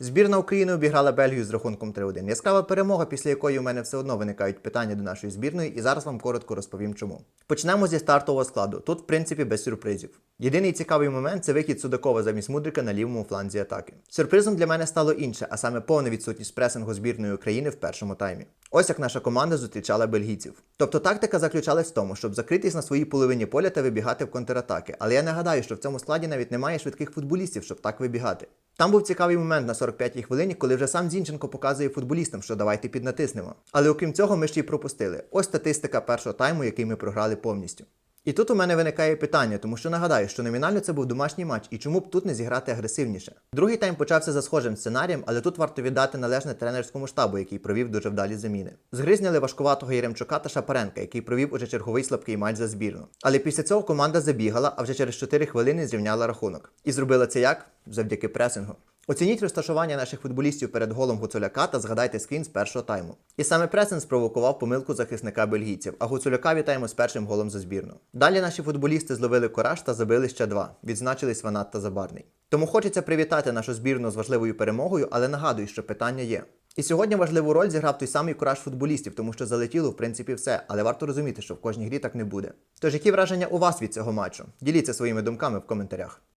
Збірна України обіграла Бельгію з рахунком 3-1. Яскрава перемога, після якої у мене все одно виникають питання до нашої збірної, і зараз вам коротко розповім чому. Почнемо зі стартового складу. Тут, в принципі, без сюрпризів. Єдиний цікавий момент це вихід Судакова замість Мудрика на лівому фланзі атаки. Сюрпризом для мене стало інше, а саме повна відсутність пресингу збірної України в першому таймі. Ось як наша команда зустрічала бельгійців. Тобто тактика заключалась в тому, щоб закритись на своїй половині поля та вибігати в контратаки. Але я нагадаю, що в цьому складі навіть немає швидких футболістів, щоб так вибігати. Там був цікавий момент на 45-й хвилині, коли вже сам Зінченко показує футболістам, що давайте піднатиснемо. Але окрім цього, ми ще й пропустили. Ось статистика першого тайму, який ми програли повністю. І тут у мене виникає питання, тому що нагадаю, що номінально це був домашній матч, і чому б тут не зіграти агресивніше. Другий тайм почався за схожим сценарієм, але тут варто віддати належне тренерському штабу, який провів дуже вдалі заміни. Згризняли важкуватого Єремчука та Шапаренка, який провів уже черговий слабкий матч за збірну. Але після цього команда забігала, а вже через 4 хвилини зрівняла рахунок. І зробила це як? Завдяки пресингу. Оцініть розташування наших футболістів перед голом Гуцуляка та згадайте скрін з першого тайму. І саме пресинг спровокував помилку захисника бельгійців, а Гуцуляка вітаємо з першим голом за збірну. Далі наші футболісти зловили кораж та забили ще два. Відзначились Ванат та Забарний. Тому хочеться привітати нашу збірну з важливою перемогою, але нагадую, що питання є. І сьогодні важливу роль зіграв той самий кураж футболістів, тому що залетіло в принципі все, але варто розуміти, що в кожній грі так не буде. Тож які враження у вас від цього матчу? Діліться своїми думками в коментарях.